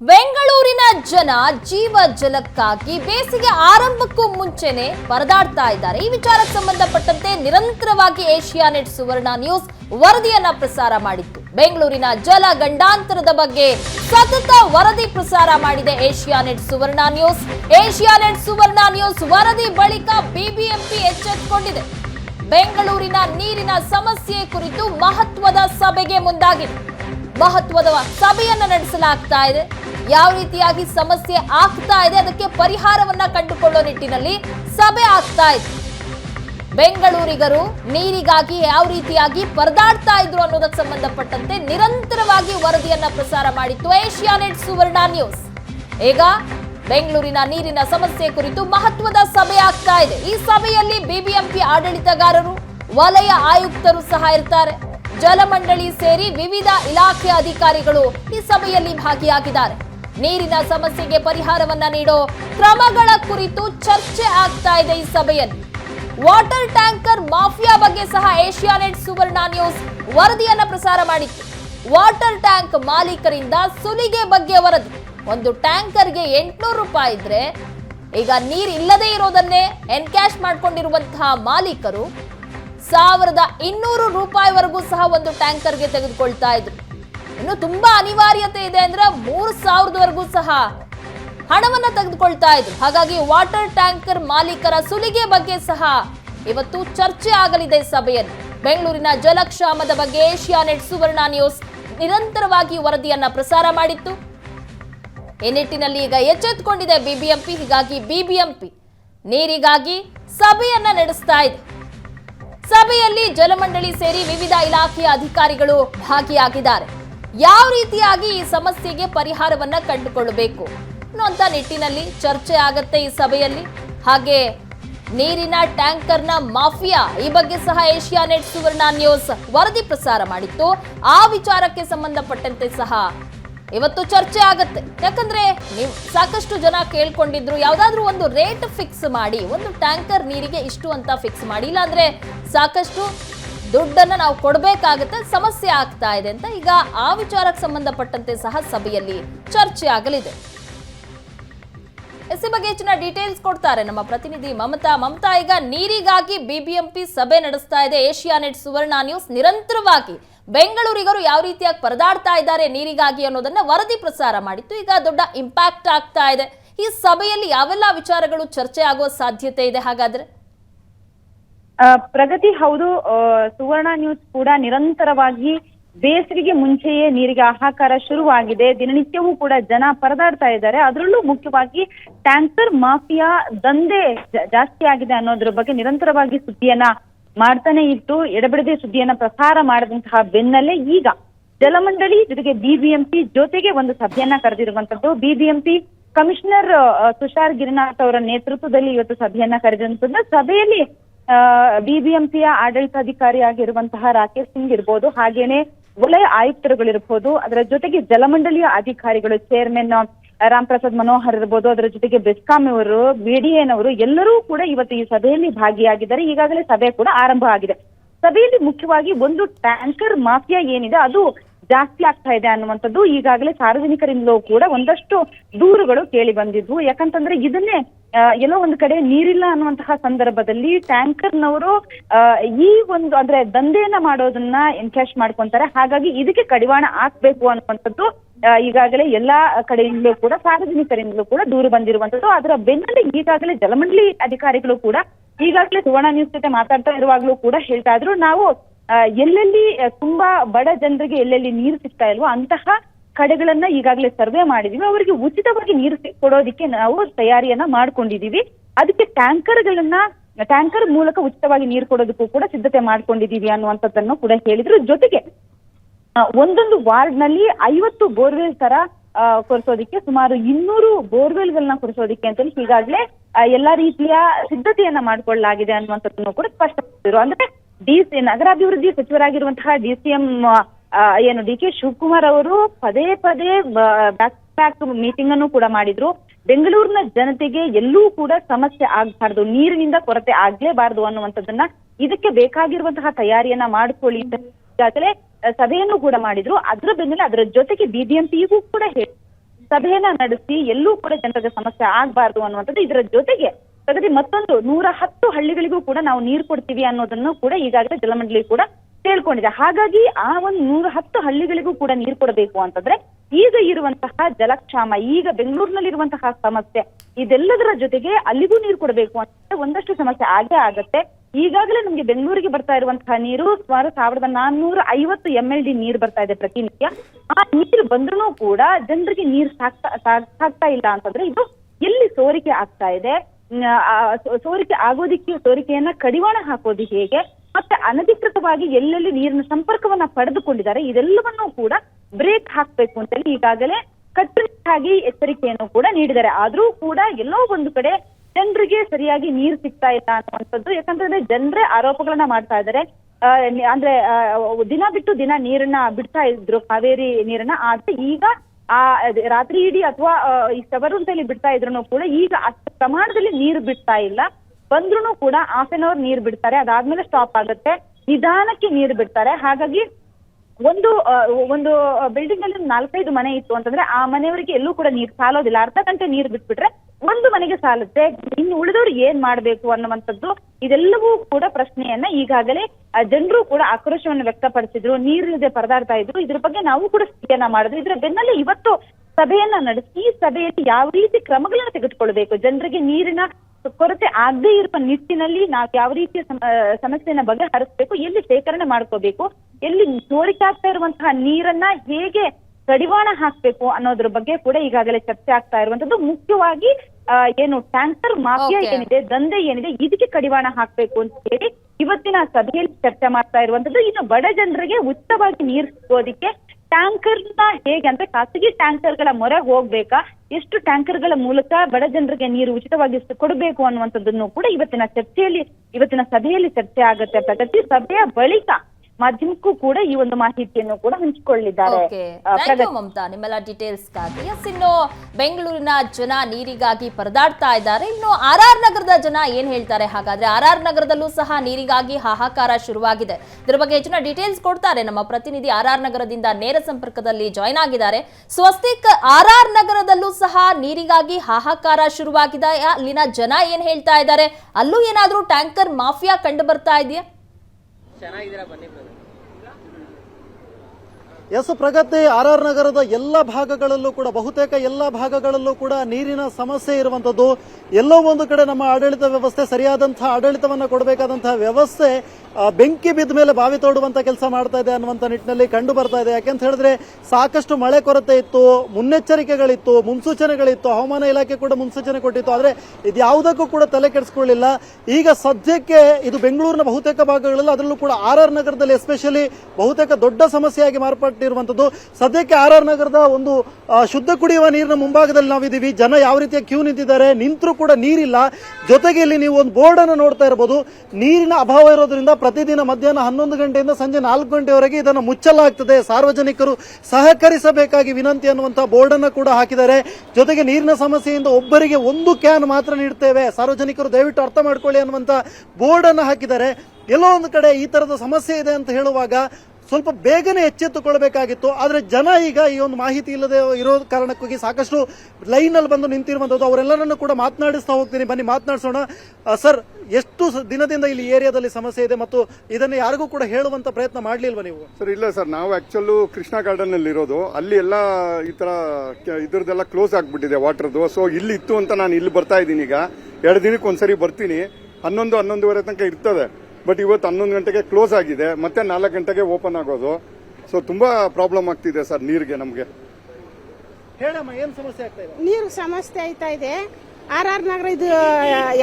ಬೆಂಗಳೂರಿನ ಜನ ಜೀವ ಜಲಕ್ಕಾಗಿ ಬೇಸಿಗೆ ಆರಂಭಕ್ಕೂ ಮುಂಚೆನೆ ಪರದಾಡ್ತಾ ಇದ್ದಾರೆ. ಈ ವಿಚಾರಕ್ಕೆ ಸಂಬಂಧಪಟ್ಟಂತೆ ನಿರಂತರವಾಗಿ ಏಷ್ಯಾ ನೆಟ್ ಸುವರ್ಣ ನ್ಯೂಸ್ ವರದಿಯನ್ನ ಪ್ರಸಾರ ಮಾಡಿತ್ತು. ಬೆಂಗಳೂರಿನ ಜಲ ಗಂಡಾಂತರದ ಬಗ್ಗೆ ಸತತ ವರದಿ ಪ್ರಸಾರ ಮಾಡಿದೆ Asianet Suvarna News. Asianet Suvarna News ವರದಿ ಬಳಿಕ ಬಿಬಿಎಂಪಿ ಎಚ್ಚೆತ್ತುಕೊಂಡಿದೆ ಬೆಂಗಳೂರಿನ ನೀರಿನ ಸಮಸ್ಯೆ ಕುರಿತು ಮಹತ್ವದ ಸಭೆಗೆ ಮುಂದಾಗಿದೆ. ಮಹತ್ವದ ಸಭೆಯನ್ನ ನಡೆಸಲಾಗ್ತಾ ಇದೆ. ಯಾವ ರೀತಿಯಾಗಿ ಸಮಸ್ಯೆ ಆಗ್ತಾ ಇದೆ, ಅದಕ್ಕೆ ಪರಿಹಾರವನ್ನ ಕಂಡುಕೊಳ್ಳೋ ನಿಟ್ಟಿನಲ್ಲಿ ಸಭೆ ಆಗ್ತಾ ಇದೆ. ಬೆಂಗಳೂರಿಗರು ನೀರಿಗಾಗಿ ಯಾವ ರೀತಿಯಾಗಿ ಪರದಾಡ್ತಾ ಇದ್ರು ಅನ್ನೋದಕ್ಕೆ ಸಂಬಂಧಪಟ್ಟಂತೆ ನಿರಂತರವಾಗಿ ವರದಿಯನ್ನ ಪ್ರಸಾರ ಮಾಡಿತ್ತು ಏಷ್ಯಾನೆಟ್ ಸುವರ್ಣ ನ್ಯೂಸ್. ಈಗ ಬೆಂಗಳೂರಿನ ನೀರಿನ ಸಮಸ್ಯೆ ಕುರಿತು ಮಹತ್ವದ ಸಭೆ ಆಗ್ತಾ ಇದೆ. ಈ ಸಭೆಯಲ್ಲಿ ಬಿಬಿಎಂಪಿ ಆಡಳಿತಗಾರರು, ವಲಯ ಆಯುಕ್ತರು ಸಹ ಇರ್ತಾರೆ. ಜಲಮಂಡಳಿ ಸೇರಿ ವಿವಿಧ ಇಲಾಖೆ ಅಧಿಕಾರಿಗಳು ಈ ಸಭೆಯಲ್ಲಿ ಭಾಗಿಯಾಗಿದ್ದಾರೆ. ನೀರಿನ ಸಮಸ್ಯೆಗೆ ಪರಿಹಾರವನ್ನ ನೀಡೋ ಕ್ರಮಗಳ ಕುರಿತು ಚರ್ಚೆ ಆಗ್ತಾ ಇದೆ ಈ ಸಭೆಯಲ್ಲಿ. ವಾಟರ್ ಟ್ಯಾಂಕರ್ ಮಾಫಿಯಾ ಬಗ್ಗೆ ಸಹ ಏಷ್ಯಾನೆಟ್ ಸುವರ್ಣ ನ್ಯೂಸ್ ವರದಿಯನ್ನ ಪ್ರಸಾರ ಮಾಡಿತ್ತು. ವಾಟರ್ ಟ್ಯಾಂಕ್ ಮಾಲೀಕರಿಂದ ಸುಲಿಗೆ ಬಗ್ಗೆ ವರದಿ. ಒಂದು ಟ್ಯಾಂಕರ್ಗೆ ಎಂಟ್ನೂರು ರೂಪಾಯಿ ಇದ್ರೆ ಈಗ ನೀರಿಲ್ಲದೆ ಇರೋದನ್ನೇ ಎನ್ಕ್ಯಾಶ್ ಮಾಡ್ಕೊಂಡಿರುವಂತಹ ಮಾಲೀಕರು ಸಾವಿರದ ಇನ್ನೂರು ರೂಪಾಯಿವರೆಗೂ ಸಹ ಒಂದು ಟ್ಯಾಂಕರ್ಗೆ ತೆಗೆದುಕೊಳ್ತಾ ಇದ್ರು. ಇನ್ನು ತುಂಬಾ ಅನಿವಾರ್ಯತೆ ಇದೆ ಅಂದ್ರೆ ಮೂರು ಸಾವಿರದವರೆಗೂ ಸಹ ಹಣವನ್ನ ತೆಗೆದುಕೊಳ್ತಾ ಇದ್ರು. ಹಾಗಾಗಿ ವಾಟರ್ ಟ್ಯಾಂಕರ್ ಮಾಲೀಕರ ಸುಲಿಗೆ ಬಗ್ಗೆ ಸಹ ಇವತ್ತು ಚರ್ಚೆ ಆಗಲಿದೆ ಸಭೆಯಲ್ಲಿ. ಬೆಂಗಳೂರಿನ ಜಲಕ್ಷಾಮದ ಬಗ್ಗೆ ಏಷ್ಯಾನೆಟ್ ಸುವರ್ಣ ನ್ಯೂಸ್ ನಿರಂತರವಾಗಿ ವರದಿಯನ್ನ ಪ್ರಸಾರ ಮಾಡಿತ್ತು. ಈ ನಿಟ್ಟಿನಲ್ಲಿ ಈಗ ಎಚ್ಚೆತ್ತುಕೊಂಡಿದೆ ಬಿಬಿಎಂಪಿ. ಹೀಗಾಗಿ ಬಿಬಿಎಂಪಿ ನೀರಿಗಾಗಿ ಸಭೆಯನ್ನ ನಡೆಸ್ತಾ ಇದೆ. ಸಭೆಯಲ್ಲಿ ಜಲಮಂಡಳಿ ಸೇರಿ ವಿವಿಧ ಇಲಾಖೆಯ ಅಧಿಕಾರಿಗಳು ಭಾಗಿಯಾಗಿದ್ದಾರೆ. ಯಾವ ರೀತಿಯಾಗಿ ಈ ಸಮಸ್ಯೆಗೆ ಪರಿಹಾರವನ್ನ ಕಂಡುಕೊಳ್ಳಬೇಕು ಅನ್ನುವಂತ ನಿಟ್ಟಿನಲ್ಲಿ ಚರ್ಚೆ ಆಗತ್ತೆ ಈ ಸಭೆಯಲ್ಲಿ. ಹಾಗೆ ನೀರಿನ ಟ್ಯಾಂಕರ್ನ ಮಾಫಿಯಾ ಈ ಬಗ್ಗೆ ಸಹ ಏಷ್ಯಾ ನೆಟ್ ಸುವರ್ಣ ನ್ಯೂಸ್ ವರದಿ ಪ್ರಸಾರ ಮಾಡಿತ್ತು. ಆ ವಿಚಾರಕ್ಕೆ ಸಂಬಂಧಪಟ್ಟಂತೆ ಸಹ ಇವತ್ತು ಚರ್ಚೆ ಆಗತ್ತೆ. ಯಾಕಂದ್ರೆ ನೀವು ಸಾಕಷ್ಟು ಜನ ಕೇಳ್ಕೊಂಡಿದ್ರು, ಯಾವ್ದಾದ್ರು ಒಂದು ರೇಟ್ ಫಿಕ್ಸ್ ಮಾಡಿ, ಒಂದು ಟ್ಯಾಂಕರ್ ನೀರಿಗೆ ಇಷ್ಟು ಅಂತ ಫಿಕ್ಸ್ ಮಾಡಿ, ಇಲ್ಲಾಂದ್ರೆ ಸಾಕಷ್ಟು ದುಡ್ಡನ್ನ ನಾವು ಕೊಡಬೇಕಾಗುತ್ತೆ, ಸಮಸ್ಯೆ ಆಗ್ತಾ ಇದೆ ಅಂತ ಈಗ ಆ ವಿಚಾರಕ್ಕೆ ಸಂಬಂಧಪಟ್ಟಂತೆ ಸಹ ಸಭೆಯಲ್ಲಿ ಚರ್ಚೆ ಆಗಲಿದೆ. ಎಸ್ ಬಗ್ಗೆ ಹೆಚ್ಚಿನ ಡೀಟೇಲ್ಸ್ ಕೊಡ್ತಾರೆ ನಮ್ಮ ಪ್ರತಿನಿಧಿ ಮಮತಾ. ಮಮತಾ, ಈಗ ನೀರಿಗಾಗಿ ಬಿಬಿಎಂಪಿ ಸಭೆ ನಡೆಸ್ತಾ ಇದೆ. ಏಷ್ಯಾನೆಟ್ ಸುವರ್ಣ ನ್ಯೂಸ್ ನಿರಂತರವಾಗಿ ಬೆಂಗಳೂರಿಗರು ಯಾವ ರೀತಿಯಾಗಿ ಪರದಾಡ್ತಾ ಇದ್ದಾರೆ ನೀರಿಗಾಗಿ ಅನ್ನೋದನ್ನ ವರದಿ ಪ್ರಸಾರ ಮಾಡಿತ್ತು. ಈಗ ದೊಡ್ಡ ಇಂಪ್ಯಾಕ್ಟ್ ಆಗ್ತಾ ಇದೆ. ಈ ಸಭೆಯಲ್ಲಿ ಯಾವೆಲ್ಲ ವಿಚಾರಗಳು ಚರ್ಚೆ ಆಗುವ ಸಾಧ್ಯತೆ ಇದೆ ಹಾಗಾದ್ರೆ? ಪ್ರಗತಿ ಹೌದು ಸುವರ್ಣ ನ್ಯೂಸ್ ಕೂಡ ನಿರಂತರವಾಗಿ ಬೇಸಿಗೆಗೆ ಮುಂಚೆಯೇ ನೀರಿಗೆ ಆಹಾಕಾರ ಶುರುವಾಗಿದೆ. ದಿನನಿತ್ಯವೂ ಕೂಡ ಜನ ಪರದಾಡ್ತಾ ಇದ್ದಾರೆ. ಅದರಲ್ಲೂ ಮುಖ್ಯವಾಗಿ ಟ್ಯಾಂಕರ್ ಮಾಫಿಯಾ ದಂಧೆ ಜಾಸ್ತಿ ಆಗಿದೆ ಅನ್ನೋದ್ರ ಬಗ್ಗೆ ನಿರಂತರವಾಗಿ ಸುದ್ದಿಯನ್ನ ಮಾಡ್ತಾನೆ ಇತ್ತು ಎಡಬಿಡದೆ ಸುದ್ದಿಯನ್ನ ಪ್ರಸಾರ ಮಾಡಿದಂತಹ ಬೆನ್ನಲ್ಲೇ ಈಗ ಜಲಮಂಡಳಿ ಜೊತೆಗೆ ಬಿಬಿಎಂಪಿ ಜೊತೆಗೆ ಒಂದು ಸಭೆಯನ್ನ ಕರೆದಿರುವಂತದ್ದು. ಬಿಬಿಎಂಪಿ ಕಮಿಷನರ್ ತುಷಾರ್ ಗಿರಿನಾಥ್ ಅವರ ನೇತೃತ್ವದಲ್ಲಿ ಇವತ್ತು ಸಭೆಯನ್ನ ಕರೆದಿರುವಂತದ್ದು. ಸಭೆಯಲ್ಲಿ ಬಿಬಿಎಂಪಿಯ ಆಡಳಿತಾಧಿಕಾರಿ ಆಗಿರುವಂತಹ ರಾಕೇಶ್ ಸಿಂಗ್ ಇರ್ಬೋದು, ಹಾಗೇನೆ ವಲಯ ಆಯುಕ್ತರುಗಳಿರ್ಬೋದು, ಅದರ ಜೊತೆಗೆ ಜಲಮಂಡಳಿಯ ಅಧಿಕಾರಿಗಳು ಚೇರ್ಮನ್ ರಾಮ್ ಪ್ರಸಾದ್ ಮನೋಹರ್ ಇರ್ಬೋದು, ಅದರ ಜೊತೆಗೆ ಬೆಸ್ಕಾಂ ಅವರು ಬಿಡಿಎನ್ ಅವರು, ಎಲ್ಲರೂ ಕೂಡ ಇವತ್ತು ಈ ಸಭೆಯಲ್ಲಿ ಭಾಗಿಯಾಗಿದ್ದಾರೆ. ಈಗಾಗಲೇ ಸಭೆ ಕೂಡ ಆರಂಭ ಆಗಿದೆ. ಸಭೆಯಲ್ಲಿ ಮುಖ್ಯವಾಗಿ ಒಂದು ಟ್ಯಾಂಕರ್ ಮಾಫಿಯಾ ಏನಿದೆ, ಅದು ಜಾಸ್ತಿ ಆಗ್ತಾ ಇದೆ ಅನ್ನುವಂಥದ್ದು ಈಗಾಗಲೇ ಸಾರ್ವಜನಿಕರಿಂದಲೂ ಕೂಡ ಒಂದಷ್ಟು ದೂರುಗಳು ಕೇಳಿ ಬಂದಿದ್ವು. ಯಾಕಂತಂದ್ರೆ ಇದನ್ನೇ ಎಲ್ಲೋ ಒಂದು ಕಡೆ ನೀರಿಲ್ಲ ಅನ್ನುವಂತಹ ಸಂದರ್ಭದಲ್ಲಿ ಟ್ಯಾಂಕರ್ನವರು ಈ ಒಂದು, ಅಂದ್ರೆ ದಂಧೆಯನ್ನ ಮಾಡೋದನ್ನ ಎನ್ಕ್ಯಾಶ್ ಮಾಡ್ಕೊಂತಾರೆ. ಹಾಗಾಗಿ ಇದಕ್ಕೆ ಕಡಿವಾಣ ಹಾಕ್ಬೇಕು ಅನ್ನುವಂಥದ್ದು ಈಗಾಗಲೇ ಎಲ್ಲಾ ಕಡೆಯಿಂದಲೂ ಕೂಡ ಸಾರ್ವಜನಿಕರಿಂದಲೂ ಕೂಡ ದೂರು ಬಂದಿರುವಂತದ್ದು ಅದರ ಬೆನ್ನಲ್ಲೇ ಈಗಾಗಲೇ ಜಲಮಂಡಳಿ ಅಧಿಕಾರಿಗಳು ಕೂಡ ಈಗಾಗಲೇ ಸುವರ್ಣ ನ್ಯೂಸ್ ಜೊತೆ ಮಾತಾಡ್ತಾ ಇರುವಾಗ್ಲೂ ಕೂಡ ಹೇಳ್ತಾ ಇದ್ರು. ನಾವು ಎಲ್ಲೆಲ್ಲಿ ತುಂಬಾ ಬಡ ಜನರಿಗೆ ಎಲ್ಲೆಲ್ಲಿ ನೀರು ಸಿಗ್ತಾ ಇಲ್ವೋ ಅಂತಹ ಕಡೆಗಳನ್ನ ಈಗಾಗಲೇ ಸರ್ವೆ ಮಾಡಿದೀವಿ. ಅವರಿಗೆ ಉಚಿತವಾಗಿ ನೀರು ಕೊಡೋದಿಕ್ಕೆ ನಾವು ತಯಾರಿಯನ್ನ ಮಾಡ್ಕೊಂಡಿದೀವಿ. ಅದಕ್ಕೆ ಟ್ಯಾಂಕರ್ಗಳನ್ನ, ಟ್ಯಾಂಕರ್ ಮೂಲಕ ಉಚಿತವಾಗಿ ನೀರು ಕೊಡೋದಕ್ಕೂ ಕೂಡ ಸಿದ್ಧತೆ ಮಾಡ್ಕೊಂಡಿದೀವಿ ಅನ್ನುವಂಥದ್ದನ್ನು ಕೂಡ ಹೇಳಿದ್ರು. ಜೊತೆಗೆ ಒಂದೊಂದು ವಾರ್ಡ್ನಲ್ಲಿ ಐವತ್ತು ಬೋರ್ವೆಲ್ ತರ ಕೊರೆಸೋದಿಕ್ಕೆ ಸುಮಾರು ಇನ್ನೂರು ಬೋರ್ವೆಲ್ಗಳನ್ನ ಕೊರೆಸೋದಿಕ್ಕೆ ಅಂತೇಳಿ ಈಗಾಗಲೇ ಎಲ್ಲಾ ರೀತಿಯ ಸಿದ್ಧತೆಯನ್ನ ಮಾಡ್ಕೊಳ್ಳಲಾಗಿದೆ ಅನ್ನುವಂಥದ್ದನ್ನು ಕೂಡ ಸ್ಪಷ್ಟಪಡಿಸಿದ್ರು. ಅಂದ್ರೆ ಡಿ ಸಿ ನಗರಾಭಿವೃದ್ಧಿ ಸಚಿವರಾಗಿರುವಂತಹ ಡಿ ಸಿ ಎಂ ಏನು ಡಿ ಕೆ ಶಿವಕುಮಾರ್ ಅವರು ಪದೇ ಪದೇ ಬ್ಯಾಕ್ ಬ್ಯಾಕ್ ಮೀಟಿಂಗ್ ಅನ್ನು ಕೂಡ ಮಾಡಿದ್ರು. ಬೆಂಗಳೂರಿನ ಜನತೆಗೆ ಎಲ್ಲೂ ಕೂಡ ಸಮಸ್ಯೆ ಆಗ್ಬಾರ್ದು, ನೀರಿನಿಂದ ಕೊರತೆ ಆಗ್ಲೇಬಾರ್ದು ಅನ್ನುವಂಥದ್ದನ್ನ ಇದಕ್ಕೆ ಬೇಕಾಗಿರುವಂತಹ ತಯಾರಿಯನ್ನ ಮಾಡ್ಕೊಳ್ಳಿ ಈಗಾಗಲೇ ಸಭೆಯನ್ನು ಕೂಡ ಮಾಡಿದ್ರು. ಅದರ ಬೆನ್ನಲ್ಲೇ ಅದರ ಜೊತೆಗೆ ಬಿಬಿಎಂಪಿಗೂ ಕೂಡ ಹೇಳಿ ಸಭೆಯನ್ನ ನಡೆಸಿ ಎಲ್ಲೂ ಕೂಡ ಜನರಿಗೆ ಸಮಸ್ಯೆ ಆಗ್ಬಾರ್ದು ಅನ್ನುವಂಥದ್ದು ಇದರ ಜೊತೆಗೆ ಪ್ರಗತಿ ಮತ್ತೊಂದು ನೂರ ಹತ್ತು ಹಳ್ಳಿಗಳಿಗೂ ಕೂಡ ನಾವು ನೀರು ಕೊಡ್ತೀವಿ ಅನ್ನೋದನ್ನು ಕೂಡ ಈಗಾಗಲೇ ಜಲಮಂಡಳಿ ಕೂಡ ಹೇಳ್ಕೊಂಡಿದೆ ಹಾಗಾಗಿ ಆ ಒಂದು ನೂರ ಹತ್ತು ಹಳ್ಳಿಗಳಿಗೂ ಕೂಡ ನೀರು ಕೊಡಬೇಕು ಅಂತಂದ್ರೆ ಈಗ ಇರುವಂತಹ ಜಲಕ್ಷಾಮ, ಈಗ ಬೆಂಗಳೂರಿನಲ್ಲಿರುವಂತಹ ಸಮಸ್ಯೆ, ಇದೆಲ್ಲದರ ಜೊತೆಗೆ ಅಲ್ಲಿಗೂ ನೀರು ಕೊಡಬೇಕು ಅಂತ ಒಂದಷ್ಟು ಸಮಸ್ಯೆ ಆಗೇ ಆಗತ್ತೆ. ಈಗಾಗಲೇ ನಮ್ಗೆ ಬೆಂಗಳೂರಿಗೆ ಬರ್ತಾ ಇರುವಂತಹ ನೀರು ಸುಮಾರು ಸಾವಿರದ ನಾನ್ನೂರ ಐವತ್ತು ಎಂ ಎಲ್ ಡಿ ನೀರು ಬರ್ತಾ ಇದೆ ಪ್ರತಿನಿತ್ಯ. ಆ ನೀರು ಬಂದ್ರೂ ಕೂಡ ಜನರಿಗೆ ನೀರು ಸಾಕ್ತಾ ಸಾಕ್ತಾ ಇಲ್ಲ ಅಂತಂದ್ರೆ ಇದು ಎಲ್ಲಿ ಸೋರಿಕೆ ಆಗ್ತಾ ಇದೆ? ಸೋರಿಕೆ ಆಗೋದಿಕ್ಕೆ, ಸೋರಿಕೆಯನ್ನ ಕಡಿವಾಣ ಹಾಕೋದು ಹೇಗೆ? ಮತ್ತೆ ಅನಧಿಕೃತವಾಗಿ ಎಲ್ಲೆಲ್ಲಿ ನೀರಿನ ಸಂಪರ್ಕವನ್ನ ಪಡೆದುಕೊಂಡಿದ್ದಾರೆ, ಇದೆಲ್ಲವನ್ನೂ ಕೂಡ ಬ್ರೇಕ್ ಹಾಕ್ಬೇಕು ಅಂತೇಳಿ ಈಗಾಗಲೇ ಕಟ್ಟುನಿಟ್ಟಾಗಿ ಎಚ್ಚರಿಕೆಯನ್ನು ಕೂಡ ನೀಡಿದ್ದಾರೆ. ಆದ್ರೂ ಕೂಡ ಎಲ್ಲೋ ಒಂದು ಕಡೆ ಜನರಿಗೆ ಸರಿಯಾಗಿ ನೀರು ಸಿಗ್ತಾ ಇಲ್ಲ ಅನ್ನುವಂಥದ್ದು ಯಾಕಂತಂದ್ರೆ ಜನರೇ ಆರೋಪಗಳನ್ನ ಮಾಡ್ತಾ ಇದ್ದಾರೆ. ಅಂದ್ರೆ ದಿನ ಬಿಟ್ಟು ದಿನ ನೀರನ್ನ ಬಿಡ್ತಾ ಇದ್ರು, ಕಾವೇರಿ ನೀರನ್ನ. ಆದ್ರೆ ಈಗ ಆ ರಾತ್ರಿ ಇಡೀ ಅಥವಾ ಈ ಸವರುಂತಲ್ಲಿ ಬಿಡ್ತಾ ಇದ್ರು ಕೂಡ ಈಗ ಅಷ್ಟು ಪ್ರಮಾಣದಲ್ಲಿ ನೀರು ಬಿಡ್ತಾ ಇಲ್ಲ. ಬಂದ್ರು ಕೂಡ ಹಾಫ್ ಅನ್ ಅವರ್ ನೀರು ಬಿಡ್ತಾರೆ. ಅದಾದ್ಮೇಲೆ ಸ್ಟಾಪ್ ಆಗುತ್ತೆ. ನಿಧಾನಕ್ಕೆ ನೀರು ಬಿಡ್ತಾರೆ. ಹಾಗಾಗಿ ಒಂದು ಒಂದು ಬಿಲ್ಡಿಂಗ್ ಅಲ್ಲಿ ನಾಲ್ಕೈದು ಮನೆ ಇತ್ತು ಅಂತಂದ್ರೆ ಆ ಮನೆಯವರಿಗೆ ಎಲ್ಲೂ ಕೂಡ ನೀರು ಸಾಲೋದಿಲ್ಲ. ಅರ್ಧ ಗಂಟೆ ನೀರು ಬಿಟ್ಬಿಟ್ರೆ ಒಂದು ಮನೆಗೆ ಸಾಲುತ್ತೆ. ಇನ್ನು ಉಳಿದವರು ಏನ್ ಮಾಡ್ಬೇಕು ಅನ್ನುವಂಥದ್ದು ಇದೆಲ್ಲವೂ ಕೂಡ ಪ್ರಶ್ನೆಯನ್ನ ಈಗಾಗಲೇ ಜನರು ಕೂಡ ಆಕ್ರೋಶವನ್ನು ವ್ಯಕ್ತಪಡಿಸಿದ್ರು. ನೀರಿಲ್ಲದೆ ಪರದಾಡ್ತಾ ಇದ್ರು. ಇದ್ರ ಬಗ್ಗೆ ನಾವು ಕೂಡ ಸ್ಥಿತಿಯನ್ನ ಮಾಡಿದ್ರು ಇದ್ರ ಬೆನ್ನಲ್ಲೇ ಇವತ್ತು ಸಭೆಯನ್ನ ನಡೆಸಿ ಈ ಸಭೆಯಲ್ಲಿ ಯಾವ ರೀತಿ ಕ್ರಮಗಳನ್ನ ತೆಗೆದುಕೊಳ್ಬೇಕು ಜನರಿಗೆ ನೀರಿನ ಕೊರತೆ ಆಗದೇ ಇರುವ ನಿಟ್ಟಿನಲ್ಲಿ ನಾವು ಯಾವ ರೀತಿಯ ಸಮಸ್ಯೆಯನ್ನ ಬಗೆಹರಿಸಬೇಕು? ಎಲ್ಲಿ ಶೇಖರಣೆ ಮಾಡ್ಕೋಬೇಕು? ಎಲ್ಲಿ ಸೋರಿಕೆ ಆಗ್ತಾ ಇರುವಂತಹ ನೀರನ್ನ ಹೇಗೆ ಕಡಿವಾಣ ಹಾಕ್ಬೇಕು ಅನ್ನೋದ್ರ ಬಗ್ಗೆ ಕೂಡ ಈಗಾಗಲೇ ಚರ್ಚೆ ಆಗ್ತಾ ಇರುವಂತದ್ದು ಮುಖ್ಯವಾಗಿ ಏನು ಟ್ಯಾಂಕರ್ ಮಾಫಿಯಾ ಏನಿದೆ ದಂಧೆ ಏನಿದೆ ಇದಕ್ಕೆ ಕಡಿವಾಣ ಹಾಕ್ಬೇಕು ಅಂತ ಹೇಳಿ ಇವತ್ತಿನ ಸಭೆಯಲ್ಲಿ ಚರ್ಚೆ ಮಾಡ್ತಾ ಇರುವಂತದ್ದು ಇನ್ನು ಬಡ ಜನರಿಗೆ ಉಚಿತವಾಗಿ ನೀರು ಸಿಗೋದಿಕ್ಕೆ ಟ್ಯಾಂಕರ್ನ ಹೇಗೆ ಅಂದ್ರೆ ಖಾಸಗಿ ಟ್ಯಾಂಕರ್ಗಳ ಮೊರೆ ಹೋಗ್ಬೇಕಾ? ಎಷ್ಟು ಟ್ಯಾಂಕರ್ಗಳ ಮೂಲಕ ಬಡ ಜನರಿಗೆ ನೀರು ಉಚಿತವಾಗಿ ಕೊಡಬೇಕು ಅನ್ನುವಂಥದ್ದನ್ನು ಕೂಡ ಇವತ್ತಿನ ಚರ್ಚೆಯಲ್ಲಿ, ಇವತ್ತಿನ ಸಭೆಯಲ್ಲಿ ಚರ್ಚೆ ಆಗುತ್ತೆ. ಪ್ರಗತಿ ಸಭೆಯ ಬಳಿಕ ಮಾಧ್ಯಮಕ್ಕೂ ಕೂಡ ಈ ಒಂದು ಮಾಹಿತಿಯನ್ನು ಕೂಡ ಹಂಚಿಕೊಳ್ಳಿದ್ದಾರೆ ಮಮತಾ. ನಿಮ್ಮೆಲ್ಲ ಡೀಟೇಲ್ಸ್ಗಾಗಿ ಎಸ್ ಇನ್ನು ಬೆಂಗಳೂರಿನ ಜನ ನೀರಿಗಾಗಿ ಪರದಾಡ್ತಾ ಇದ್ದಾರೆ. ಇನ್ನು ಆರ್ ಆರ್ ನಗರದ ಜನ ಏನ್ ಹೇಳ್ತಾರೆ? ಹಾಗಾದ್ರೆ ಆರ್ ಆರ್ ನಗರದಲ್ಲೂ ಸಹ ನೀರಿಗಾಗಿ ಹಾಹಾಕಾರ ಶುರುವಾಗಿದೆ. ಇದರ ಬಗ್ಗೆ ಹೆಚ್ಚಿನ ಡೀಟೇಲ್ಸ್ ಕೊಡ್ತಾರೆ. ನಮ್ಮ ಪ್ರತಿನಿಧಿ ಆರ್ ಆರ್ ನಗರದಿಂದ ನೇರ ಸಂಪರ್ಕದಲ್ಲಿ ಜಾಯ್ನ್ ಆಗಿದ್ದಾರೆ. ಸ್ವಸ್ತಿಕ್ ಆರ್ ಆರ್ ನಗರದಲ್ಲೂ ಸಹ ನೀರಿಗಾಗಿ ಹಾಹಾಕಾರ ಶುರುವಾಗಿದೆ. ಅಲ್ಲಿನ ಜನ ಏನ್ ಹೇಳ್ತಾ ಇದ್ದಾರೆ? ಅಲ್ಲೂ ಏನಾದ್ರೂ ಟ್ಯಾಂಕರ್ ಮಾಫಿಯಾ ಕಂಡು ಬರ್ತಾ ಇದೆಯಾ? ಚೆನ್ನಾಗಿದ್ದೀರಾ ಬನ್ನಿ ಎಸ್ ಪ್ರಗತಿ ಆರ್ ಆರ್ ನಗರದ ಎಲ್ಲ ಭಾಗಗಳಲ್ಲೂ ಕೂಡ, ಬಹುತೇಕ ಎಲ್ಲ ಭಾಗಗಳಲ್ಲೂ ಕೂಡ ನೀರಿನ ಸಮಸ್ಯೆ ಇರುವಂತದ್ದು ಎಲ್ಲೋ ಒಂದು ಕಡೆ ನಮ್ಮ ಆಡಳಿತ ವ್ಯವಸ್ಥೆ ಸರಿಯಾದಂತಹ ಆಡಳಿತವನ್ನ ಕೊಡಬೇಕಾದಂತಹ ವ್ಯವಸ್ಥೆ ಬೆಂಕಿ ಬಿದ್ದ ಮೇಲೆ ಬಾವಿ ತೋಡುವಂತ ಕೆಲಸ ಮಾಡ್ತಾ ಇದೆ ಅನ್ನುವಂತ ನಿಟ್ಟಿನಲ್ಲಿ ಕಂಡು ಬರ್ತಾ ಇದೆ. ಯಾಕೆಂತ ಹೇಳಿದ್ರೆ, ಸಾಕಷ್ಟು ಮಳೆ ಕೊರತೆ ಇತ್ತು, ಮುನ್ನೆಚ್ಚರಿಕೆಗಳಿತ್ತು, ಮುನ್ಸೂಚನೆಗಳಿತ್ತು, ಹವಾಮಾನ ಇಲಾಖೆ ಕೂಡ ಮುನ್ಸೂಚನೆ ಕೊಟ್ಟಿತ್ತು. ಆದ್ರೆ ಇದ್ಯಾವುದಕ್ಕೂ ಕೂಡ ತಲೆ ಕೆಡಿಸ್ಕೊಳ್ಳಿಲ್ಲ. ಈಗ ಸದ್ಯಕ್ಕೆ ಇದು ಬೆಂಗಳೂರಿನ ಬಹುತೇಕ ಭಾಗಗಳಲ್ಲಿ, ಅದರಲ್ಲೂ ಕೂಡ ಆರ್ ಆರ್ ನಗರದಲ್ಲಿ ಎಸ್ಪೆಷಲಿ ಬಹುತೇಕ ದೊಡ್ಡ ಸಮಸ್ಯೆಯಾಗಿ ಮಾರ್ಪಟ್ಟಿರುವಂತದ್ದು ಸದ್ಯಕ್ಕೆ ಆರ್ ಆರ್ ನಗರದ ಒಂದು ಶುದ್ಧ ಕುಡಿಯುವ ನೀರಿನ ಮುಂಭಾಗದಲ್ಲಿ ನಾವಿದ್ದೀವಿ. ಜನ ಯಾವ ರೀತಿಯ ಕ್ಯೂ ನಿಂತಿದ್ದಾರೆ? ನಿಂತರೂ ಕೂಡ ನೀರಿಲ್ಲ. ಜೊತೆಗೆ ಇಲ್ಲಿ ನೀವು ಒಂದು ಬೋರ್ಡ್ ಅನ್ನು ನೋಡ್ತಾ ಇರಬಹುದು ನೀರಿನ ಅಭಾವ ಇರೋದ್ರಿಂದ ಪ್ರತಿದಿನ ಮಧ್ಯಾಹ್ನ ಹನ್ನೊಂದು ಗಂಟೆಯಿಂದ ಸಂಜೆ ನಾಲ್ಕು ಗಂಟೆವರೆಗೆ ಇದನ್ನು ಮುಚ್ಚಲಾಗ್ತದೆ. ಸಾರ್ವಜನಿಕರು ಸಹಕರಿಸಬೇಕಾಗಿ ವಿನಂತಿ ಅನ್ನುವಂತಹ ಬೋರ್ಡ್ ಅನ್ನು ಕೂಡ ಹಾಕಿದ್ದಾರೆ. ಜೊತೆಗೆ ನೀರಿನ ಸಮಸ್ಯೆಯಿಂದ ಒಬ್ಬರಿಗೆ ಒಂದು ಕ್ಯಾನ್ ಮಾತ್ರ ನೀಡ್ತೇವೆ. ಸಾರ್ವಜನಿಕರು ದಯವಿಟ್ಟು ಅರ್ಥ ಮಾಡ್ಕೊಳ್ಳಿ ಅನ್ನುವಂತ ಬೋರ್ಡ್ ಅನ್ನು ಹಾಕಿದ್ದಾರೆ. ಎಲ್ಲೋ ಒಂದು ಕಡೆ ಈ ತರದ ಸಮಸ್ಯೆ ಇದೆ ಅಂತ ಹೇಳುವಾಗ ಸ್ವಲ್ಪ ಬೇಗನೆ ಎಚ್ಚೆತ್ತುಕೊಳ್ಬೇಕಾಗಿತ್ತು, ಆದರೆ ಜನ ಈಗ ಈ ಒಂದು ಮಾಹಿತಿ ಇಲ್ಲದೆ ಇರೋ ಕಾರಣಕ್ಕಾಗಿ ಸಾಕಷ್ಟು ಲೈನ್ ಅಲ್ಲಿ ಬಂದು ನಿಂತಿರುವಂತದ್ದು ಅವರೆಲ್ಲರನ್ನು ಕೂಡ ಮಾತನಾಡಿಸ್ತಾ ಹೋಗ್ತೀನಿ, ಬನ್ನಿ ಮಾತನಾಡಿಸೋಣ. ಸರ್, ಎಷ್ಟು ದಿನದಿಂದ ಇಲ್ಲಿ ಏರಿಯಾದಲ್ಲಿ ಸಮಸ್ಯೆ ಇದೆ ಮತ್ತು ಇದನ್ನು ಯಾರಿಗೂ ಕೂಡ ಹೇಳುವಂತ ಪ್ರಯತ್ನ ಮಾಡಲಿಲ್ವ ನೀವು? ಸರ್, ಇಲ್ಲ ಸರ್, ನಾವು ಆಕ್ಚುಲು ಕೃಷ್ಣ ಗಾರ್ಡನ್ ಅಲ್ಲಿ ಇರೋದು. ಅಲ್ಲಿ ಎಲ್ಲ ಈ ತರ ಇದ್ರದ್ದೆಲ್ಲ ಕ್ಲೋಸ್ ಆಗ್ಬಿಟ್ಟಿದೆ ವಾಟರ್ದು ಸೊ ಇಲ್ಲಿ ಇತ್ತು ಅಂತ ನಾನು ಇಲ್ಲಿ ಬರ್ತಾ ಇದ್ದೀನಿ ಈಗ. ಎರಡು ದಿನಕ್ಕೆ ಒಂದ್ಸರಿ ಬರ್ತೀನಿ. ಹನ್ನೊಂದು, ಹನ್ನೊಂದುವರೆ ತನಕ ಇರ್ತದೆ. ಬಟ್ ಇವತ್ತು ಹನ್ನೊಂದು ಗಂಟೆಗೆ ಕ್ಲೋಸ್ ಆಗಿದೆ. ಮತ್ತೆ ನಾಲ್ಕು ಗಂಟೆಗೆ ಓಪನ್ ಆಗೋದು. ಸೊ ತುಂಬಾ ಪ್ರಾಬ್ಲಮ್ ಆಗ್ತಿದೆ ಸರ್ ನೀರಿಗೆ ನಮಗೆ. ಹೇಳಮ್ಮ ಏನ್ ಸಮಸ್ಯೆ ಆಗ್ತಾ ಇದೆ? ನೀರು ಸಮಸ್ಯೆ ಆಯ್ತಾ ಇದೆ. ಆರ್ ಆರ್ ನಗರ ಇದು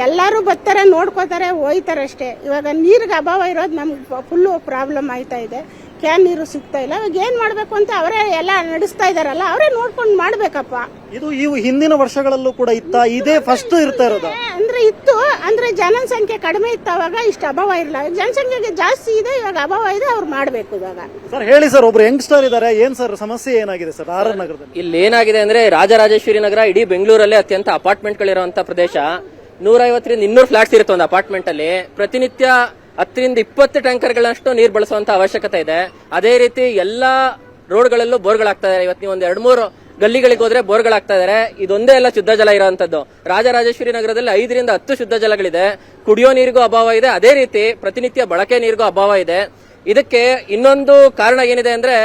ಎಲ್ಲರೂ ಬರ್ತಾರೆ ನೋಡ್ಕೋತಾರೆ ಹೋಯ್ತಾರೆ ಅಷ್ಟೇ. ಇವಾಗ ನೀರಿಗೆ ಅಭಾವ ಇರೋದು ನಮ್ಗೆ ಫುಲ್ಲು ಪ್ರಾಬ್ಲಮ್ ಆಯ್ತಾ ಇದೆ. ಕ್ಯಾನ್ ನೀರು ಸಿಗ್ತಾ ಇಲ್ಲ. ಇವಾಗ ಏನ್ ಮಾಡ್ಬೇಕು ಅಂತ ಅವರೇ ಎಲ್ಲ ನಡೆಸ್ತಾ ಇದಾರಲ್ಲ ಅವರೇ ನೋಡ್ಕೊಂಡು ಮಾಡ್ಬೇಕಪ್ಪ. ಇದು ಇವು ಹಿಂದಿನ ವರ್ಷಗಳಲ್ಲೂ ಕೂಡ ಇತ್ತ? ಇದೇ ಫಸ್ಟ್ ಇರ್ತಾ ಇರೋದ. ಅಂದ್ರೆ ಇತ್ತು ಅಂದ್ರೆ ಜನಸಂಖ್ಯೆ ಕಡಿಮೆ ಇತ್ತು ಅವಾಗ ಇಷ್ಟು ಅಭಾವ ಇರಲ್ಲ ಜನಸಂಖ್ಯೆಗೆ ಜಾಸ್ತಿ ಇದೆ ಇವಾಗ ಅಭಾವ ಇದೆ ಅವ್ರು ಮಾಡಬೇಕು ಇವಾಗ. ಸರ್ ಹೇಳಿ ಸರ್ ಒಬ್ರು ಯಂಗ್ಸ್ಟರ್ ಇದ್ದಾರೆ ಏನ್ ಸರ್ ಸಮಸ್ಯೆ ಏನಾಗಿದೆ ಸರ್ ಆರ್ ಆರ್ ನಗರದಲ್ಲಿ? ಇಲ್ಲಿ ಏನಾಗಿದೆ ಅಂದ್ರೆ ರಾಜರಾಜೇಶ್ವರಿ ನಗರ ಇಡೀ ಬೆಂಗಳೂರಲ್ಲೇ ಅತ್ಯಂತ ಅಪಾರ್ಟ್ಮೆಂಟ್ಗಳಿರುವಂತ ಪ್ರದೇಶ. ನೂರೈವತ್ತರಿಂದ ಇನ್ನೂರು ಫ್ಲಾಟ್ಸ್ ಇರುತ್ತೆ ಒಂದು ಅಪಾರ್ಟ್ಮೆಂಟ್ ಅಲ್ಲಿ. ಪ್ರತಿನಿತ್ಯ ಹತ್ತರಿಂದ ಇಪ್ಪತ್ತು ಟ್ಯಾಂಕರ್ಗಳಷ್ಟು ನೀರು ಬಳಸುವಂತ ಅವಶ್ಯಕತೆ ಇದೆ. ಅದೇ ರೀತಿ ಎಲ್ಲಾ ರೋಡ್ಗಳಲ್ಲೂ ಬೋರ್ಗಳಾಗ್ತಾ ಇದೆ ಇವತ್ತು ನೀವು ಒಂದು ಎರಡು ಮೂರು ಗಲ್ಲಿಗಳಿಗೆ ಹೋದ್ರೆ ಬೋರ್ಗಳಾಗ್ತಾ ಇದಾರೆ. ಇದೊಂದೇ ಎಲ್ಲ ಶುದ್ಧ ಜಲ ಇರೋಂಥದ್ದು. ರಾಜರಾಜೇಶ್ವರಿ ನಗರದಲ್ಲಿ ಐದರಿಂದ ಹತ್ತು ಶುದ್ಧ ಜಲಗಳಿದೆ. ಕುಡಿಯೋ ನೀರಿಗೂ ಅಭಾವ ಇದೆ. ಅದೇ ರೀತಿ ಪ್ರತಿನಿತ್ಯ ಬಳಕೆ ನೀರಿಗೂ ಅಭಾವ ಇದೆ. ಇದಕ್ಕೆ ಇನ್ನೊಂದು ಕಾರಣ ಏನಿದೆ ಅಂದ್ರೆ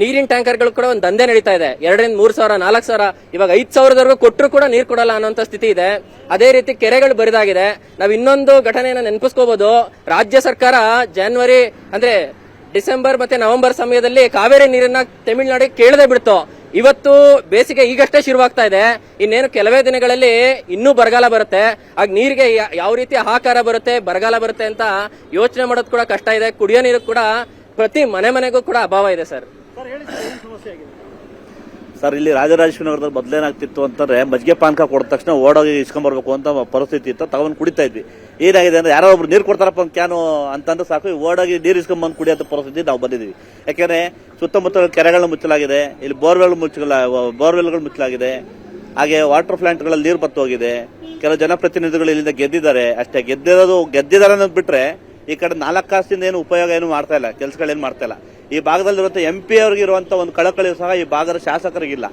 ನೀರಿನ ಟ್ಯಾಂಕರ್ಗಳು ಕೂಡ ಒಂದು ದಂಧೆ ನಡೀತಾ ಇದೆ. ಎರಡರಿಂದ ಮೂರು ಸಾವಿರ, ನಾಲ್ಕು ಸಾವಿರ, ಇವಾಗ ಐದು ಸಾವಿರದವರೆಗೂ ಕೊಟ್ಟರು ಕೂಡ ನೀರು ಕೊಡಲ್ಲ ಅನ್ನೋಂಥ ಸ್ಥಿತಿ ಇದೆ. ಅದೇ ರೀತಿ ಕೆರೆಗಳು ಬರಿದಾಗಿದೆ. ನಾವು ಇನ್ನೊಂದು ಘಟನೆಯನ್ನು ನೆನಪಿಸ್ಕೋಬಹುದು ರಾಜ್ಯ ಸರ್ಕಾರ ಜಾನ್ವರಿ ಅಂದ್ರೆ ಡಿಸೆಂಬರ್ ಮತ್ತೆ ನವೆಂಬರ್ ಸಮಯದಲ್ಲಿ ಕಾವೇರಿ ನೀರನ್ನ ತಮಿಳುನಾಡಿಗೆ ಕೇಳದೆ ಬಿಡ್ತು. ಇವತ್ತು ಬೇಸಿಗೆ ಈಗಷ್ಟೇ ಶುರುವಾಗ್ತಾ ಇದೆ. ಇನ್ನೇನು ಕೆಲವೇ ದಿನಗಳಲ್ಲಿ ಇನ್ನೂ ಬರಗಾಲ ಬರುತ್ತೆ. ಆಗ ನೀರಿಗೆ ಯಾವ ರೀತಿ ಹಾಕಾರ ಬರುತ್ತೆ, ಬರಗಾಲ ಬರುತ್ತೆ ಅಂತ ಯೋಚನೆ ಮಾಡೋದು ಕೂಡ ಕಷ್ಟ ಇದೆ. ಕುಡಿಯೋ ನೀರು ಕೂಡ ಪ್ರತಿ ಮನೆ ಮನೆಗೂ ಕೂಡ ಅಭಾವ ಇದೆ, ಸರ್. ಸರ್, ಇಲ್ಲಿ ರಾಜರಾಜೇಶ್ವರಿ ನಗರದಲ್ಲಿ ಮೊದಲೇನಾಗ್ತಿತ್ತು ಅಂತಂದ್ರೆ ಮಜ್ಜಿಗೆ ಪಾನಕ ಕೊಡಿದ ತಕ್ಷಣ ಓಡೋಗಿ ಇಸ್ಕೊಂಬರ್ಬೇಕು ಅಂತ ಪರಿಸ್ಥಿತಿ ಇತ್ತು. ತಗೊಂಡು ಕುಡಿತಾ ಇದ್ವಿ. ಏನಾಗಿದೆ ಅಂದ್ರೆ ಯಾರೋ ಒಬ್ರು ನೀರು ಕೊಡ್ತಾರಪ್ಪ ಒಂದು ಕ್ಯಾನು ಅಂತಂದ್ರೆ ಸಾಕು ಓಡೋಗಿ ನೀರು ಇಸ್ಕೊಂಬಂದು ಕುಡಿಯೋ ಪರಿಸ್ಥಿತಿ ನಾವು ಬಂದಿದ್ದೀವಿ ಯಾಕೆಂದ್ರೆ ಸುತ್ತಮುತ್ತ ಕೆರೆಗಳನ್ನ ಮುಚ್ಚಲಾಗಿದೆ, ಇಲ್ಲಿ ಬೋರ್ವೆಲ್ ಮುಚ್ಚಲ, ಬೋರ್ವೆಲ್ಗಳು ಮುಚ್ಚಲಾಗಿದೆ, ಹಾಗೆ ವಾಟರ್ ಪ್ಲಾಂಟ್ಗಳಲ್ಲಿ ನೀರು ಬತ್ತು ಹೋಗಿದೆ ಕೆಲವು ಜನಪ್ರತಿನಿಧಿಗಳು ಇಲ್ಲಿಂದ ಗೆದ್ದಿದ್ದಾರೆ. ಅಷ್ಟೇ, ಗೆದ್ದಿರೋದು, ಗೆದ್ದಿದ್ದಾರೆ ಅನ್ನೋದು ಬಿಟ್ರೆ ಈ ಕಡೆ ನಾಲ್ಕು ಕಾಸಿಂದ ಏನು ಉಪಯೋಗ ಏನು ಮಾಡ್ತಾ ಇಲ್ಲ, ಕೆಲಸಗಳೇನು ಮಾಡ್ತಾ ಇಲ್ಲ. ಈ ಭಾಗದಲ್ಲಿರುವಂಥ ಎಂ ಪಿ ಅವ್ರಿಗೆ ಇರುವಂತ ಒಂದು ಕಳಕಳಿ ಸಹ ಈ ಭಾಗದ ಶಾಸಕರಿಗಿಲ್ಲ.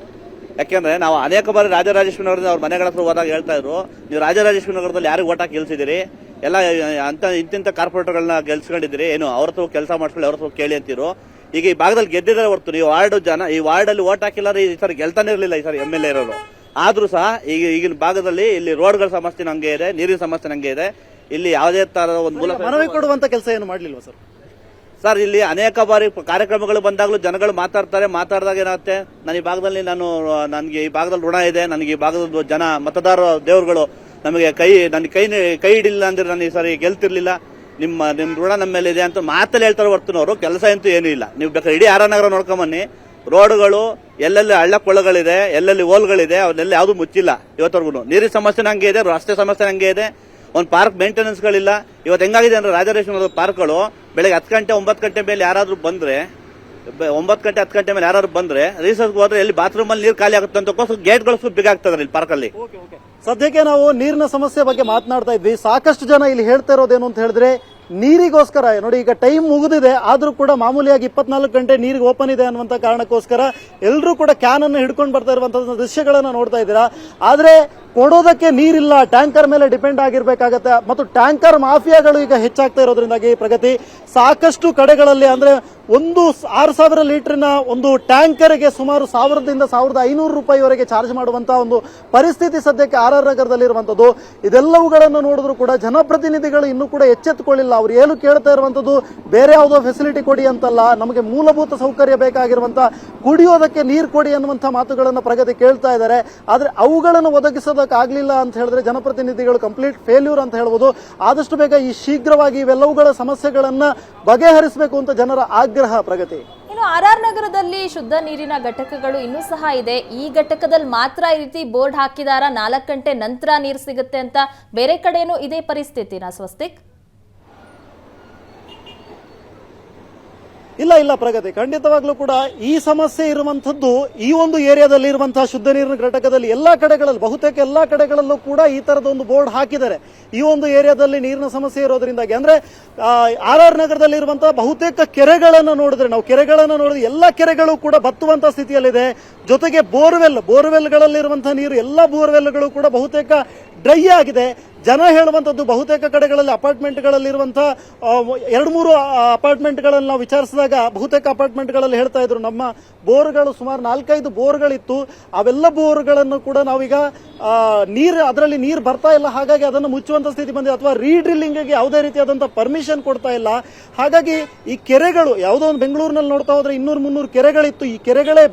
ಯಾಕೆಂದರೆ ನಾವು ಅನೇಕ ಬಾರಿ ರಾಜರಾಜೇಶ್ವರಿ ನಗರದಿಂದ ಅವ್ರ ಮನೆಗಳ ಹತ್ರ ಹೋದಾಗ ಹೇಳ್ತಾ ಇದ್ರು ನೀವು ರಾಜರಾಜೇಶ್ವರಿ ನಗರದಲ್ಲಿ ಯಾರಿಗೆ ಓಟ್ ಹಾಕಿ ಗೆಲ್ಸಿದಿರಿ ಎಲ್ಲ ಅಂತ ಇಂತಿಂತ ಕಾರ್ಪೊರೇಟರ್ಗಳನ್ನ ಗೆಲ್ಸ್ಕೊಂಡಿದ್ದೀರಿ? ಏನು? ಅವ್ರ ಹತ್ರ ಕೆಲಸ ಮಾಡಿಸ್ಕೊಳ್ಳಿ ಅವ್ರ ಹತ್ರ ಕೇಳಿ ಅಂತಿರು ಈಗ ಈ ಭಾಗದಲ್ಲಿ ಗೆದ್ದಿದ್ದಾರೆ ಹೊರತು ನೀವು ವಾರ್ಡ್ ಜನ ಈ ವಾರ್ಡಲ್ಲಿ ಓಟ್ ಹಾಕಿಲ್ಲ ಈ ಸರಿ ಗೆಲ್ತಾನೆ ಇರಲಿಲ್ಲ ಈ ಸರ್ ಎಂ ಎಲ್ ಎ ಇರೋರು. ಆದರೂ ಸಹ ಈಗ ಈಗಿನ ಭಾಗದಲ್ಲಿ ಇಲ್ಲಿ ರೋಡ್ಗಳ ಸಮಸ್ಯೆ ನಂಗೆ ಇದೆ ನೀರಿನ ಸಮಸ್ಯೆ ನಂಗೆ ಇದೆ. ಇಲ್ಲಿ ಯಾವುದೇ ಥರದ ಒಂದು ಮೂಲ ಮನವಿ ಕೊಡುವಂತ ಕೆಲಸ ಏನು ಮಾಡಲಿಲ್ಲ ಸರ್? ಸರ್, ಇಲ್ಲಿ ಅನೇಕ ಬಾರಿ ಕಾರ್ಯಕ್ರಮಗಳು ಬಂದಾಗಲೂ ಜನಗಳು ಮಾತಾಡ್ತಾರೆ, ಮಾತಾಡಿದಾಗ ಏನಾಗುತ್ತೆ? ನಾನು ಈ ಭಾಗದಲ್ಲಿ ನಾನು, ನನಗೆ ಈ ಭಾಗದಲ್ಲಿ ಋಣ ಇದೆ, ನನಗೆ ಈ ಭಾಗದ ಜನ ಮತದಾರ ದೇವರುಗಳು ನಮಗೆ ಕೈ, ನನ್ನ ಕೈ ಕೈ ಹಿಡಿಲಿಲ್ಲ ಅಂದ್ರೆ ನಾನು ಈ ಸರಿ ಗೆಲ್ತಿರ್ಲಿಲ್ಲ. ನಿಮ್ಮ ನಿಮ್ಮ ಋಣ ನಮ್ಮ ಮೇಲೆ ಇದೆ ಅಂತ ಮಾತಲ್ಲಿ ಹೇಳ್ತಾರೆ ಹೊರ್ತನವರು, ಕೆಲಸ ಅಂತೂ ಏನೂ ಇಲ್ಲ. ನೀವು ಬೇಕಾದ್ರೆ ಇಡೀ ಆರ ನಗರ ನೋಡ್ಕೊಂಬನ್ನಿ. ರೋಡ್ಗಳು, ಎಲ್ಲೆಲ್ಲಿ ಹಳ್ಳ ಕೊಳ್ಳಗಳಿದೆ ಎಲ್ಲೆಲ್ಲಿ ಹೋಲ್ಗಳಿದೆ ಅವನ್ನೆಲ್ಲ ಯಾವುದು ಮುಚ್ಚಿಲ್ಲ ಇವತ್ತವರೆಗೂ ನೀರಿನ ಸಮಸ್ಯೆ ಹಂಗೆ ಇದೆ, ರಸ್ತೆ ಸಮಸ್ಯೆ ಹಂಗೆ ಇದೆ. ಒಂದು ಪಾರ್ಕ್ ಮೇಂಟೆನೆನ್ಸ್ಗಳಿಲ್ಲ. ಇವತ್ತು ಹೆಂಗಾಗಿದೆ ಅಂದ್ರೆ ರಾಜರೇಶ್ವರ ಪಾರ್ಕ್ಗಳು. ಬೆಳಗ್ಗೆ ಹತ್ತು ಗಂಟೆ, ಒಂಬತ್ತು ಗಂಟೆ ಮೇಲೆ ಯಾರಾದರೂ ಬಂದ್ರೆ ಒಂಬತ್ತು ಗಂಟೆ, ಹತ್ತು ಗಂಟೆ ಮೇಲೆ ಯಾರು ಬಂದ್ರೆ ರಿಸರ್ಚ್ ಹೋದ್ರೆ ಎಲ್ಲಿ ಬಾತ್ರೂಮ್ ಅಲ್ಲಿ ನೀರು ಖಾಲಿ ಆಗುತ್ತೆ ಅಂತ ಗೇಟ್ಗಳು ಆಗ್ತದೆ ಇಲ್ಲಿ ಪಾರ್ಕ್ ಅಲ್ಲಿ. ಸದ್ಯಕ್ಕೆ ನಾವು ನೀರಿನ ಸಮಸ್ಯೆ ಬಗ್ಗೆ ಮಾತನಾಡ್ತಾ ಇದ್ವಿ. ಸಾಕಷ್ಟು ಜನ ಇಲ್ಲಿ ಹೇಳ್ತಾ ಇರೋದೇನು ಅಂತ ಹೇಳಿದ್ರೆ, ನೀರಿಗೋಸ್ಕರ, ನೋಡಿ ಈಗ ಟೈಮ್ ಮುಗಿದಿದೆ, ಆದರೂ ಕೂಡ ಮಾಮೂಲಿಯಾಗಿ ಇಪ್ಪತ್ನಾಲ್ಕು ಗಂಟೆ ನೀರಿಗೆ ಓಪನ್ ಇದೆ ಅನ್ನುವಂತ ಕಾರಣಕ್ಕೋಸ್ಕರ ಎಲ್ಲರೂ ಕೂಡ ಕ್ಯಾನ್ ಅನ್ನು ಹಿಡ್ಕೊಂಡು ಬರ್ತಾ ಇರುವಂತಹ ದೃಶ್ಯಗಳನ್ನು ನೋಡ್ತಾ ಇದ್ದೀರಾ. ಆದ್ರೆ ಕೊಡೋದಕ್ಕೆ ನೀರಿಲ್ಲ, ಟ್ಯಾಂಕರ್ ಮೇಲೆ ಡಿಪೆಂಡ್ ಆಗಿರ್ಬೇಕಾಗತ್ತೆ. ಮತ್ತು ಟ್ಯಾಂಕರ್ ಮಾಫಿಯಾಗಳು ಈಗ ಹೆಚ್ಚಾಗ್ತಾ ಇರೋದ್ರಿಂದಾಗಿ ಪ್ರಗತಿ. ಸಾಕಷ್ಟು ಕಡೆಗಳಲ್ಲಿ ಅಂದ್ರೆ ಒಂದು ಆರು ಸಾವಿರ ಲೀಟರ್ನ ಒಂದು ಟ್ಯಾಂಕರ್ಗೆ ಸುಮಾರು ಸಾವಿರದಿಂದ ಸಾವಿರದ ಐನೂರು ರೂಪಾಯಿವರೆಗೆ ಚಾರ್ಜ್ ಮಾಡುವಂತಹ ಒಂದು ಪರಿಸ್ಥಿತಿ ಸದ್ಯಕ್ಕೆ ಆರ್ ಆರ್ ನಗರದಲ್ಲಿರುವಂತದ್ದು ಇದೆಲ್ಲವುಗಳನ್ನು ನೋಡಿದ್ರು ಕೂಡ ಜನಪ್ರತಿನಿಧಿಗಳು ಇನ್ನೂ ಕೂಡ ಎಚ್ಚೆತ್ತುಕೊಳ್ಳಿಲ್ಲ. ಅವ್ರು ಏನು ಕೇಳ್ತಾ ಇರುವಂತದ್ದು ಬೇರೆ ಯಾವುದೋ ಫೆಸಿಲಿಟಿ ಕೊಡಿ ಅಂತಲ್ಲ. ನಮಗೆ ಮೂಲಭೂತ ಸೌಕರ್ಯ ಬೇಕಾಗಿರುವಂತ ಕುಡಿಯೋದಕ್ಕೆ ನೀರು ಕೊಡಿ ಅನ್ನುವಂಥ ಮಾತುಗಳನ್ನು ಪ್ರಗತಿ ಕೇಳ್ತಾ ಇದ್ದಾರೆ. ಆದ್ರೆ ಅವುಗಳನ್ನು ಒದಗಿಸೋದಕ್ಕಾಗ್ಲಿಲ್ಲ ಅಂತ ಹೇಳಿದ್ರೆ ಜನಪ್ರತಿನಿಧಿಗಳು ಕಂಪ್ಲೀಟ್ ಫೇಲ್ಯೂರ್ ಅಂತ ಹೇಳ್ಬೋದು. ಆದಷ್ಟು ಬೇಗ ಈ ಶೀಘ್ರವಾಗಿ ಇವೆಲ್ಲವುಗಳ ಸಮಸ್ಯೆಗಳನ್ನ ಬಗೆಹರಿಸಬೇಕು ಅಂತ ಜನರ ಆಗ್ರಹ, ಪ್ರಗತಿ. ಇನ್ನು ಆರ್ ಆರ್ ನಗರದಲ್ಲಿ ಶುದ್ಧ ನೀರಿನ ಘಟಕಗಳು ಇನ್ನೂ ಸಹ ಇದೆ. ಈ ಘಟಕದಲ್ಲಿ ಮಾತ್ರ ಈ ರೀತಿ ಬೋರ್ಡ್ ಹಾಕಿದಾರ? ನಾಲ್ಕು ಗಂಟೆ ನಂತರ ನೀರು ಸಿಗುತ್ತೆ ಅಂತ ಬೇರೆ ಕಡೆನೂ ಇದೇ ಪರಿಸ್ಥಿತಿನ, ಸ್ವಸ್ತಿಕ್? ಇಲ್ಲ ಇಲ್ಲ ಪ್ರಗತಿ. ಖಂಡಿತವಾಗ್ಲೂ ಕೂಡ ಈ ಸಮಸ್ಯೆ ಇರುವಂತದ್ದು ಈ ಒಂದು ಏರಿಯಾದಲ್ಲಿ ಇರುವಂತಹ ಶುದ್ಧ ನೀರಿನ ಘಟಕದಲ್ಲಿ ಎಲ್ಲಾ ಕಡೆಗಳಲ್ಲಿ, ಬಹುತೇಕ ಎಲ್ಲಾ ಕಡೆಗಳಲ್ಲೂ ಕೂಡ ಈ ತರದ ಒಂದು ಬೋರ್ಡ್ ಹಾಕಿದ್ದಾರೆ. ಈ ಒಂದು ಏರಿಯಾದಲ್ಲಿ ನೀರಿನ ಸಮಸ್ಯೆ ಇರೋದ್ರಿಂದಾಗಿ ಅಂದ್ರೆ ಆರ್ ಆರ್ ನಗರದಲ್ಲಿ ಇರುವಂತಹ ಬಹುತೇಕ ಕೆರೆಗಳನ್ನು ನೋಡಿದ್ರೆ, ನಾವು ಕೆರೆಗಳನ್ನು ನೋಡಿದ್ರೆ ಎಲ್ಲಾ ಕೆರೆಗಳು ಕೂಡ ಬತ್ತುವಂತ ಸ್ಥಿತಿಯಲ್ಲಿದೆ. ಜೊತೆಗೆ ಬೋರ್ವೆಲ್ ಬೋರ್ವೆಲ್ಗಳಲ್ಲಿರುವಂತಹ ನೀರು ಎಲ್ಲಾ ಬೋರ್ವೆಲ್ಗಳು ಕೂಡ ಬಹುತೇಕ ಡ್ರೈ ಆಗಿದೆ. ಜನ ಹೇಳುವಂಥದ್ದು ಬಹುತೇಕ ಕಡೆಗಳಲ್ಲಿ ಅಪಾರ್ಟ್ಮೆಂಟ್ಗಳಲ್ಲಿರುವಂಥ ಎರಡು ಮೂರು ಅಪಾರ್ಟ್ಮೆಂಟ್ಗಳಲ್ಲಿ ನಾವು ವಿಚಾರಿಸಿದಾಗ ಬಹುತೇಕ ಅಪಾರ್ಟ್ಮೆಂಟ್ಗಳಲ್ಲಿ ಹೇಳ್ತಾ ಇದ್ರು, ನಮ್ಮ ಬೋರ್ಗಳು ಸುಮಾರು ನಾಲ್ಕೈದು ಬೋರ್ಗಳಿತ್ತು. ಅವೆಲ್ಲ ಬೋರ್ಗಳನ್ನು ಕೂಡ ನಾವೀಗ ನೀರು, ಅದರಲ್ಲಿ ನೀರು ಬರ್ತಾ ಇಲ್ಲ. ಹಾಗಾಗಿ ಅದನ್ನು ಮುಚ್ಚುವಂಥ ಸ್ಥಿತಿ ಬಂದಿದೆ. ಅಥವಾ ರೀಡ್ರಿಲ್ಲಿಂಗ್ಗೆ ಯಾವುದೇ ರೀತಿಯಾದಂಥ ಪರ್ಮಿಷನ್ ಕೊಡ್ತಾ ಇಲ್ಲ. ಹಾಗಾಗಿ ಈ ಕೆರೆಗಳು, ಯಾವುದೋ ಒಂದು ಬೆಂಗಳೂರಿನಲ್ಲಿ ನೋಡ್ತಾ ಹೋದ್ರೆ ಇನ್ನೂರು ಮುನ್ನೂರು ಕೆರೆಗಳಿತ್ತು. ಈ ಕೆರೆಗಳೇ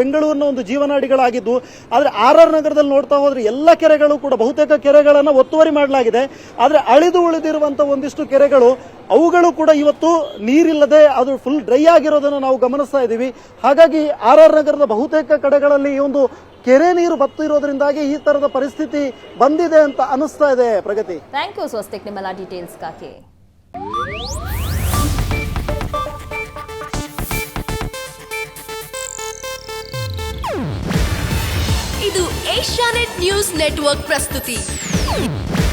ಬೆಂಗಳೂರಿನ ಒಂದು ಜೀವನಾಡಿಗಳಾಗಿದ್ದು, ಆದರೆ ಆರ್ ಆರ್ ನಗರದಲ್ಲಿ ನೋಡ್ತಾ ಹೋದ್ರೆ ಎಲ್ಲ ಕೆರೆಗಳು ಕೂಡ ಬಹುತೇಕ ಕೆರೆಗಳನ್ನು ಒತ್ತುವರಿ ಮಾಡಲಾಗಿದೆ. ಆದರೆ ಅಳಿದು ಉಳಿದಿರುವಂತಹ ಒಂದಿಷ್ಟು ಕೆರೆಗಳು ಅವುಗಳು ಕೂಡ ಇವತ್ತು ನೀರಿಲ್ಲದೆ ಅದು ಫುಲ್ ಡ್ರೈ ಆಗಿರೋದನ್ನು ನಾವು ಗಮನಿಸ್ತಾ ಇದ್ದೀವಿ. ಹಾಗಾಗಿ ಆರ್ ಆರ್ ನಗರದ ಬಹುತೇಕ ಕಡೆಗಳಲ್ಲಿ ಈ ಒಂದು ಕೆರೆ ನೀರು ಬತ್ತಿರೋದ್ರಿಂದಾಗಿ ಈ ತರದ ಪರಿಸ್ಥಿತಿ ಬಂದಿದೆ ಅಂತ ಅನಿಸ್ತಾ ಇದೆ ಪ್ರಗತಿ. ಥ್ಯಾಂಕ್ ಯು ಸ್ವಸ್ತಿಕ್ ನಿಮ್ಮೆಲ್ಲ ಡೀಟೇಲ್ಸ್ಗಾಗಿ ಇದು ಏಷ್ಯಾನೆಟ್ ನ್ಯೂಸ್ ನೆಟ್ವರ್ಕ್ ಪ್ರಸ್ತುತಿ.